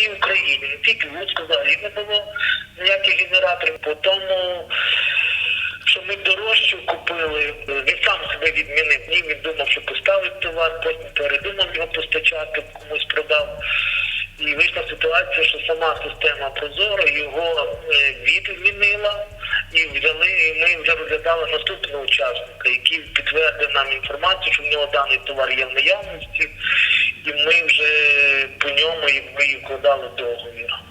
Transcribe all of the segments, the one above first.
всій Україні, не тільки в Луцьку, взагалі не було ніяких генераторів. По тому, що ми дорожчу купили, він сам себе відмінив. Ні, він думав, що поставить товар, потім передумав його постачати, комусь продав. І вийшла ситуація, що сама система Прозоро його е, відмінила і взяли, і ми вже розглядали наступного учасника, який підтвердив нам інформацію, що в нього даний товар є в наявності, і ми вже по ньому вкладали договір.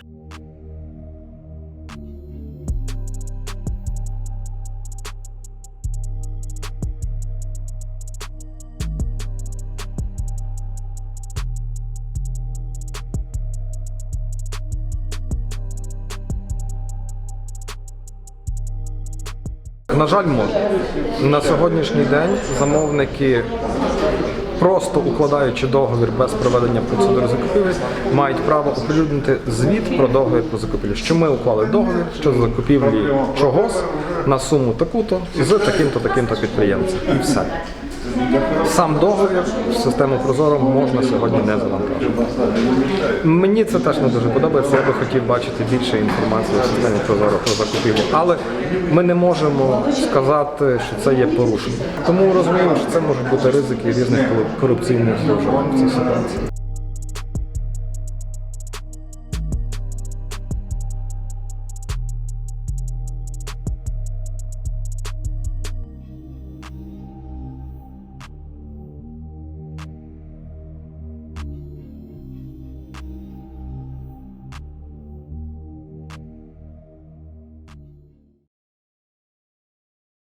На жаль, можна. На сьогоднішній день замовники, просто укладаючи договір без проведення процедури закупівлі, мають право оприлюднити звіт про договір про закупівлю. Що ми уклали договір що закупівлі чогось на суму таку-то з таким-то таким-то підприємцем. І все. Сам договір систему Прозоро можна сьогодні не завантажити. Мені це теж не дуже подобається. Я би хотів бачити більше інформації в системі Прозоро про закупівлю. Але ми не можемо сказати, що це є порушення. Тому розуміємо, що це можуть бути ризики різних корупційних зловживань в цій ситуації.